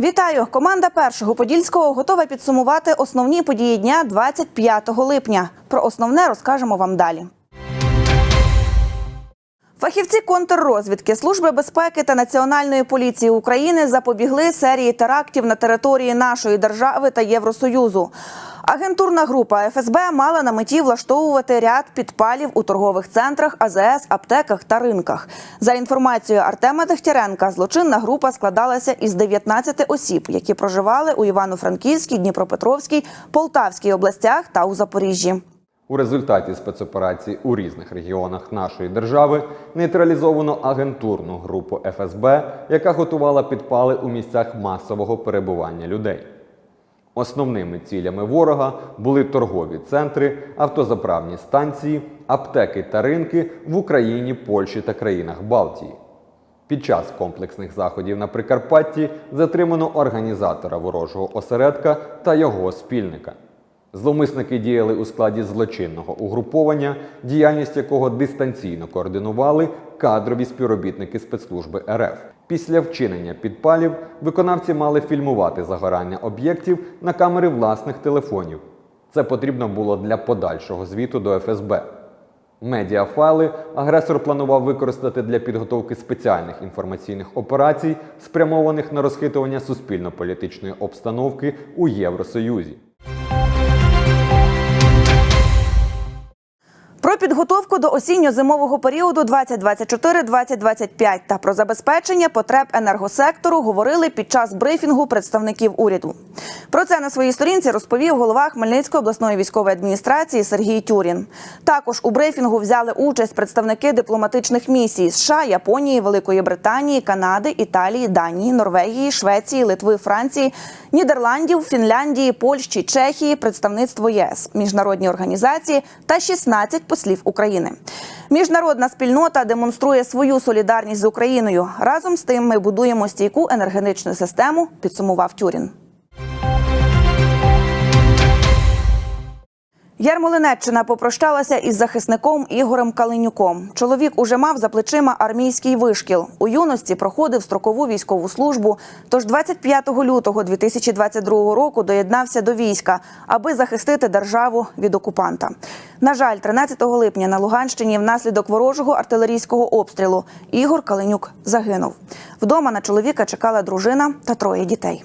Вітаю! Команда першого подільського готова підсумувати основні події дня 25 липня. Про основне розкажемо вам далі. Фахівці контррозвідки Служби безпеки та Національної поліції України запобігли серії терактів на території нашої держави та Євросоюзу. Агентурна група ФСБ мала на меті влаштовувати ряд підпалів у торгових центрах, АЗС, аптеках та ринках. За інформацією Артема Дегтяренка, злочинна група складалася із 19 осіб, які проживали у Івано-Франківській, Дніпропетровській, Полтавській областях та у Запоріжжі. У результаті спецоперацій у різних регіонах нашої держави нейтралізовано агентурну групу ФСБ, яка готувала підпали у місцях масового перебування людей. Основними цілями ворога були торгові центри, автозаправні станції, аптеки та ринки в Україні, Польщі та країнах Балтії. Під час комплексних заходів на Прикарпатті затримано організатора ворожого осередка та його спільника. Зловмисники діяли у складі злочинного угруповання, діяльність якого дистанційно координували кадрові співробітники спецслужби РФ. Після вчинення підпалів виконавці мали фільмувати загорання об'єктів на камери власних телефонів. Це потрібно було для подальшого звіту до ФСБ. Медіафайли агресор планував використати для підготовки спеціальних інформаційних операцій, спрямованих на розхитування суспільно-політичної обстановки у Євросоюзі. Про підготовку до осінньо-зимового періоду 2024-2025 та про забезпечення потреб енергосектору говорили під час брифінгу представників уряду. Про це на своїй сторінці розповів голова Хмельницької обласної військової адміністрації Сергій Тюрін. Також у брифінгу взяли участь представники дипломатичних місій США, Японії, Великої Британії, Канади, Італії, Данії, Норвегії, Швеції, Литви, Франції, Нідерландів, Фінляндії, Польщі, Чехії, представництво ЄС, міжнародні організації та 16 послів України. Міжнародна спільнота демонструє свою солідарність з Україною. Разом з тим ми будуємо стійку енергетичну систему. Підсумував Тюрін. Ярмолинеччина попрощалася із захисником Ігорем Калинюком. Чоловік уже мав за плечима армійський вишкіл. У юності проходив строкову військову службу. Тож 25 лютого 2022 року доєднався до війська, аби захистити державу від окупанта. На жаль, 13 липня на Луганщині внаслідок ворожого артилерійського обстрілу Ігор Калинюк загинув. Вдома на чоловіка чекала дружина та троє дітей.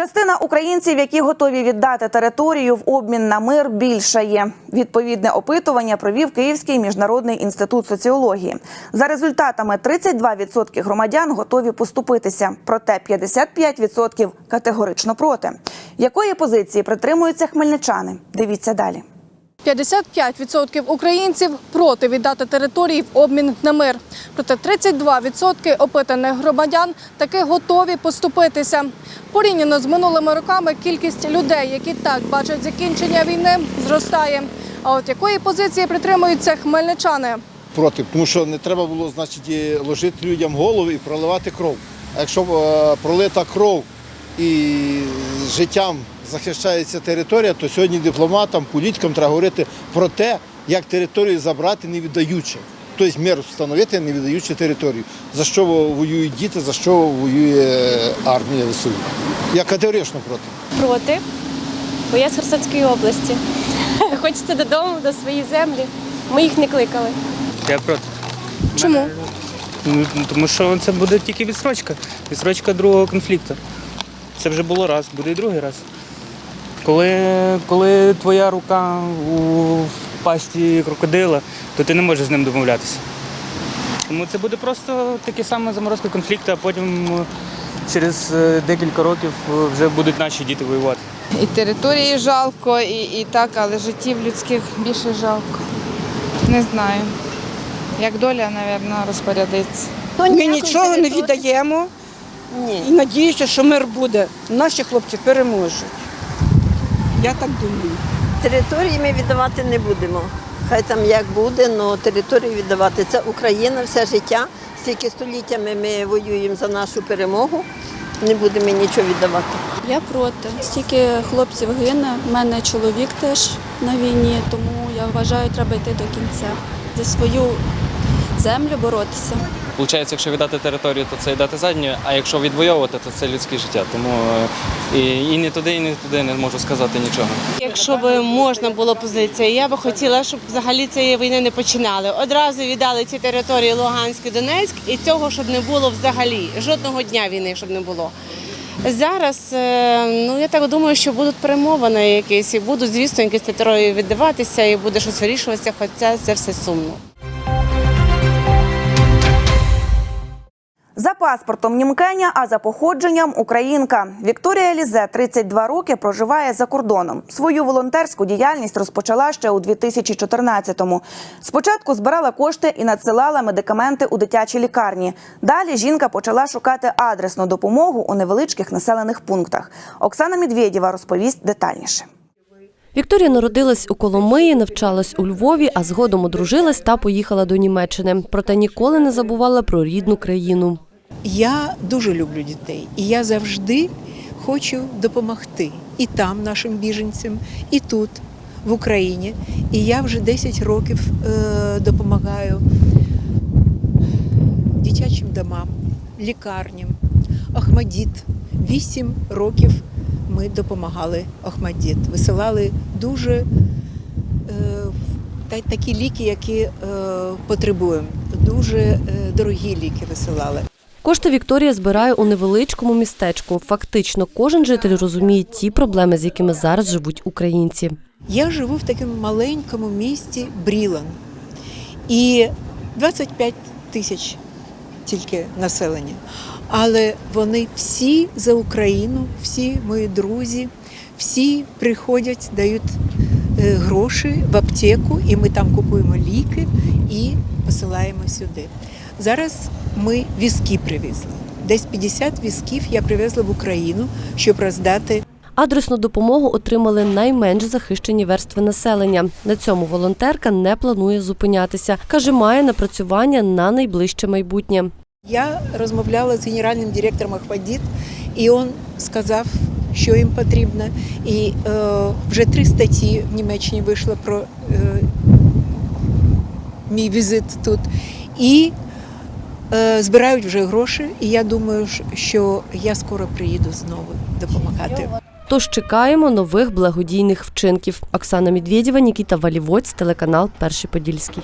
Частина українців, які готові віддати територію в обмін на мир, більша є. Відповідне опитування провів Київський міжнародний інститут соціології. За результатами 32% громадян готові поступитися, проте 55% категорично проти. Якої позиції притримуються хмельничани? Дивіться далі. 55% українців проти віддати території в обмін на мир. Проте 32% опитаних громадян таки готові поступитися. Порівняно з минулими роками кількість людей, які так бачать закінчення війни, зростає. А от якої позиції притримуються хмельничани? проти, тому що не треба було, значить, ложити людям голову і проливати кров. А якщо е, пролита кров і життям захищається територія, то сьогодні дипломатам, політикам треба говорити про те, як територію забрати, не віддаючи. Тобто мир встановити, не віддаючи територію. За що воюють діти, за що воює армія ВСУ. Я категорично проти. проти, бо я з Херсонської області. Хочеться додому, до своєї землі. Ми їх не кликали. Я проти. Чому? Ну, тому що це буде тільки відсрочка. Відсрочка другого конфлікту. Це вже було раз, буде і другий раз. Коли, коли твоя рука у пасті крокодила, то ти не можеш з ним домовлятися. Тому це буде просто таке саме заморозка конфлікту, а потім е, через е, декілька років е, вже будуть наші діти воювати. І території жалко, і, і так, але життів людських більше жалко. Не знаю. Як доля, мабуть, розпорядиться. Ми нічого не віддаємо і надіюся, що мир буде. Наші хлопці переможуть. Я так думаю. Території ми віддавати не будемо. Хай там як буде, але територію віддавати. Це Україна, все життя. Стільки століттями ми воюємо за нашу перемогу. Не будемо нічого віддавати. Я проти. Стільки хлопців гине. У мене чоловік теж на війні, тому я вважаю, треба йти до кінця за свою землю боротися. Получається, якщо віддати територію, то це віддати задню, а якщо відвоювати, то це людське життя. Тому е, і, і не туди, і не туди не можу сказати нічого. Якщо б можна було позиція, я би хотіла, щоб взагалі цієї війни не починали. Одразу віддали ці території Луганськ і Донецьк, і цього щоб не було взагалі. Жодного дня війни, щоб не було. Зараз, е, ну я так думаю, що будуть перемовини якісь, і будуть, звісно, якісь території віддаватися, і буде щось вирішуватися, хоча це все сумно. За паспортом німкеня, а за походженням українка. Вікторія Лізе 32 роки проживає за кордоном. Свою волонтерську діяльність розпочала ще у 2014-му. Спочатку збирала кошти і надсилала медикаменти у дитячі лікарні. Далі жінка почала шукати адресну допомогу у невеличких населених пунктах. Оксана Медведєва розповість детальніше. Вікторія народилась у Коломиї, навчалась у Львові, а згодом одружилась та поїхала до Німеччини. Проте ніколи не забувала про рідну країну. Я дуже люблю дітей, і я завжди хочу допомогти і там нашим біженцям, і тут, в Україні. І я вже 10 років е, допомагаю дитячим домам, лікарням, Охмадіт. 8 років ми допомагали Охмадіт. Висилали дуже е, та- такі ліки, які е, потребуємо. Дуже дорогі ліки висилали. Кошти Вікторія збирає у невеличкому містечку. Фактично, кожен житель розуміє ті проблеми, з якими зараз живуть українці. Я живу в такому маленькому місті Брілан. І 25 тисяч тільки населення. Але вони всі за Україну, всі мої друзі, всі приходять, дають е, гроші в аптеку, і ми там купуємо ліки і посилаємо сюди. Зараз ми візки привезли. Десь 50 візків я привезла в Україну, щоб роздати Адресну допомогу отримали найменш захищені верстви населення. На цьому волонтерка не планує зупинятися. Каже, має напрацювання на найближче майбутнє. Я розмовляла з генеральним директором Ахмадіт, і він сказав, що їм потрібно. І е, вже три статті в Німеччині вийшло про е, мій візит тут. І збирають вже гроші. І я думаю, що я скоро приїду знову допомагати. Тож чекаємо нових благодійних вчинків. Оксана Медведєва, Нікіта Валівоць, телеканал Перший Подільський.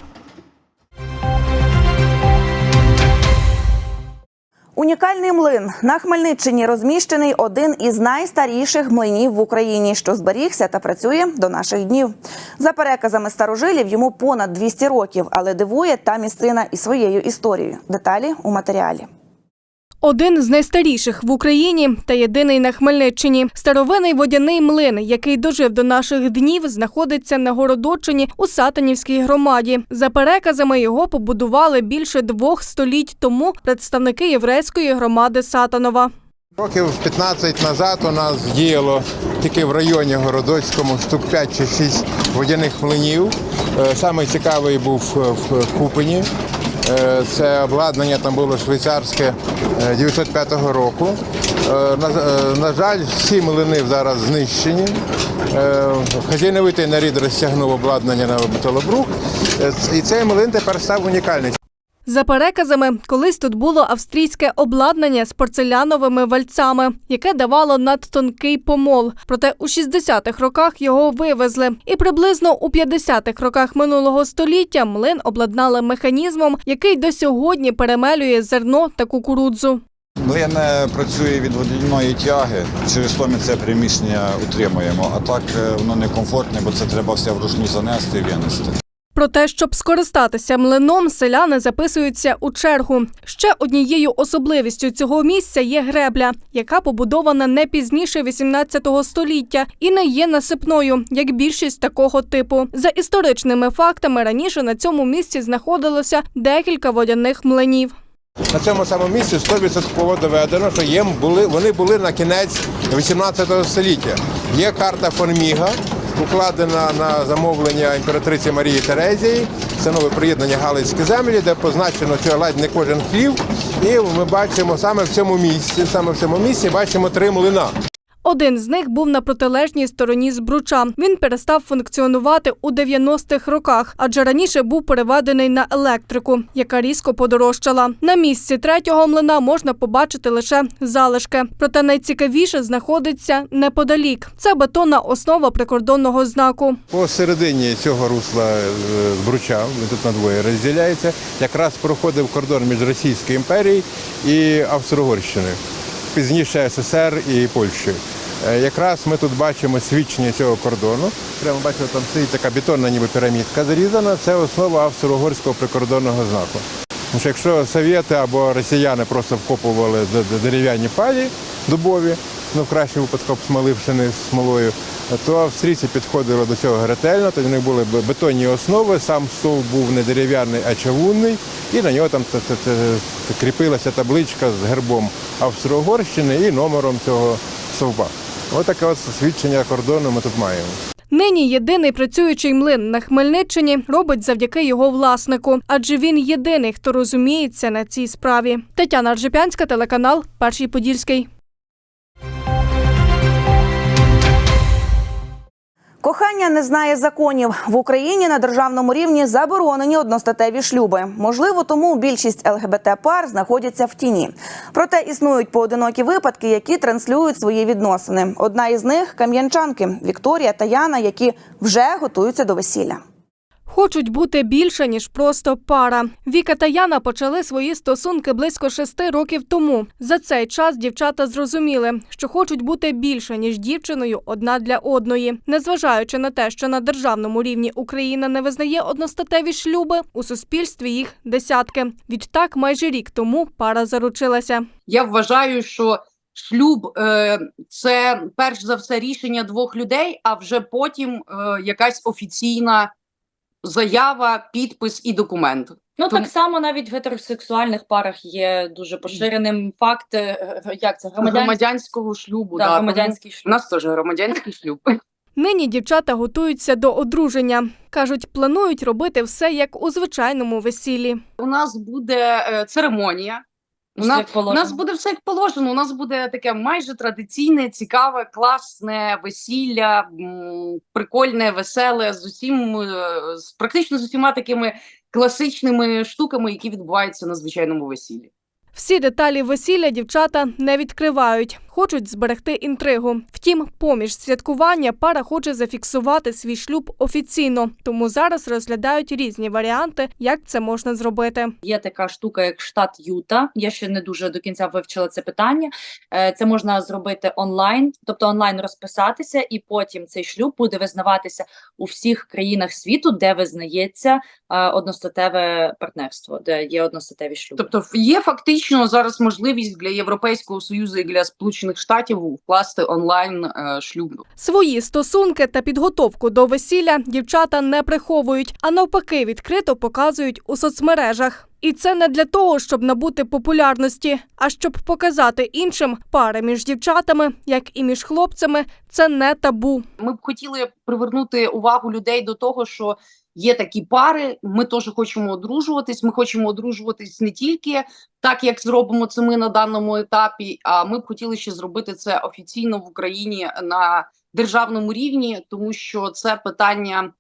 Унікальний млин на Хмельниччині розміщений один із найстаріших млинів в Україні, що зберігся та працює до наших днів. За переказами старожилів йому понад 200 років, але дивує та місцина і своєю історією. Деталі у матеріалі. Один з найстаріших в Україні та єдиний на Хмельниччині. Старовинний водяний млин, який дожив до наших днів, знаходиться на Городочині у Сатанівській громаді. За переказами його побудували більше двох століть тому представники єврейської громади Сатанова. Років 15 назад у нас діяло тільки в районі Городоцькому штук 5 чи 6 водяних млинів. Е, Саме цікавий був е, в Купені. Е, Це обладнання там було швейцарське е, 905 року. Е, На, е, жаль, всі млини зараз знищені. Е, Хазяйновитий нарід розтягнув обладнання на металобрух. Е, І цей млин тепер став унікальний. За переказами, колись тут було австрійське обладнання з порцеляновими вальцами, яке давало надтонкий помол. Проте у 60-х роках його вивезли. І приблизно у 50-х роках минулого століття млин обладнали механізмом, який до сьогодні перемелює зерно та кукурудзу. Млин е, працює від водяної тяги, через то ми це приміщення утримуємо. А так е, воно некомфортне, бо це треба все вручну занести і винести. Про те, щоб скористатися млином, селяни записуються у чергу. Ще однією особливістю цього місця є гребля, яка побудована не пізніше 18 століття і не є насипною, як більшість такого типу. За історичними фактами, раніше на цьому місці знаходилося декілька водяних млинів. На цьому самому місці 100% доведено, що їм були, вони були на кінець 18 століття. Є карта Форміга, укладена на замовлення імператриці Марії Терезії. Це нове приєднання Галицькі землі, де позначено, що ледь не кожен хлів. І ми бачимо саме в цьому місці, саме в цьому місці бачимо три млина. Один з них був на протилежній стороні збруча. Він перестав функціонувати у 90-х роках, адже раніше був переведений на електрику, яка різко подорожчала. На місці третього млина можна побачити лише залишки. Проте найцікавіше знаходиться неподалік. Це бетонна основа прикордонного знаку. Посередині цього русла е, Збруча, тут надвоє розділяється, якраз проходив кордон між Російською імперією і Австро-Угорщиною, пізніше СССР і Польщею. Е, Якраз ми тут бачимо свідчення цього кордону. Прямо бачимо, там стоїть така бетонна ніби пірамідка зарізана. Це основа австро-угорського прикордонного знаку. Тому що якщо совєти або росіяни просто вкопували дерев'яні палі дубові, ну в кращому випадку обсмоливши не смолою, то австрійці підходили до цього ретельно, то в них були бетонні основи, сам стовп був не дерев'яний, а чавунний, і на нього там кріпилася табличка з гербом Австро-Угорщини і номером цього стовпа. Ось таке от свідчення кордону ми тут маємо. Нині єдиний працюючий млин на Хмельниччині робить завдяки його власнику, адже він єдиний, хто розуміється на цій справі. Тетяна Ржепянська, телеканал Перший Подільський. Кохання не знає законів в Україні на державному рівні заборонені одностатеві шлюби. Можливо, тому більшість ЛГБТ пар знаходяться в тіні. Проте існують поодинокі випадки, які транслюють свої відносини. Одна із них кам'янчанки Вікторія та Яна, які вже готуються до весілля. Хочуть бути більше ніж просто пара. Віка та Яна почали свої стосунки близько шести років тому. За цей час дівчата зрозуміли, що хочуть бути більше ніж дівчиною одна для одної. Незважаючи на те, що на державному рівні Україна не визнає одностатеві шлюби, у суспільстві їх десятки. Відтак, майже рік тому пара заручилася. Я вважаю, що шлюб е, це перш за все рішення двох людей, а вже потім е, якась офіційна заява, підпис і документ. Ну Тому- так само навіть в гетеросексуальних парах є дуже поширеним факт, е, як це громадян... громадянського шлюбу. Да, да, громадянський тому У нас теж громадянський шлюб. Нині дівчата готуються до одруження. кажуть, планують робити все як у звичайному весіллі. У нас буде е, церемонія. У нас, як у нас буде все як положено. У нас буде таке майже традиційне, цікаве, класне весілля, м, прикольне, веселе, з усім е, з практично з усіма такими класичними штуками, які відбуваються на звичайному весіллі. Всі деталі весілля дівчата не відкривають, хочуть зберегти інтригу. Втім, поміж святкування пара хоче зафіксувати свій шлюб офіційно, тому зараз розглядають різні варіанти, як це можна зробити. Є така штука, як штат Юта. Я ще не дуже до кінця вивчила це питання. Е, Це можна зробити онлайн, тобто онлайн розписатися, і потім цей шлюб буде визнаватися у всіх країнах світу, де визнається е, одностатеве партнерство, де є одностатеві шлюби. Тобто є фактично зараз можливість для Європейського Союзу і для Сполучених Штатів вкласти онлайн е, шлюб. Свої стосунки та підготовку до весілля дівчата не приховують, а навпаки, відкрито показують у соцмережах. І це не для того, щоб набути популярності, а щоб показати іншим пари між дівчатами, як і між хлопцями, це не табу. Ми б хотіли привернути увагу людей до того, що є такі пари. Ми теж хочемо одружуватись. Ми хочемо одружуватись не тільки так, як зробимо це ми на даному етапі. А ми б хотіли ще зробити це офіційно в Україні на державному рівні, тому що це питання.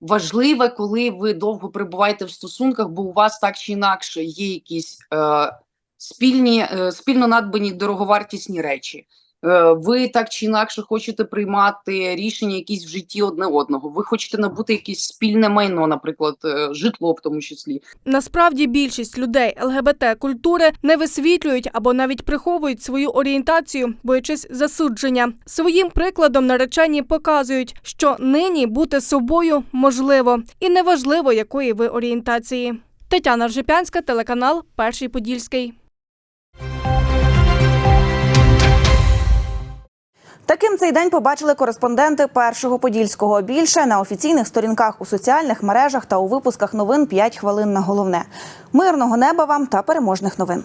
Важливе, коли ви довго перебуваєте в стосунках, бо у вас так чи інакше є якісь е, спільні, е, спільно надбані дороговартісні речі. Е, ви так чи інакше хочете приймати рішення якісь в житті одне одного. Ви хочете набути якесь спільне майно, наприклад, е, житло в тому числі. Насправді більшість людей ЛГБТ культури не висвітлюють або навіть приховують свою орієнтацію, боячись засудження. Своїм прикладом наречені показують, що нині бути собою можливо, і неважливо, якої ви орієнтації. Тетяна Ржепянська, телеканал Перший Подільський. Таким цей день побачили кореспонденти першого подільського. Більше на офіційних сторінках у соціальних мережах та у випусках новин «5 хвилин на головне. Мирного неба вам та переможних новин.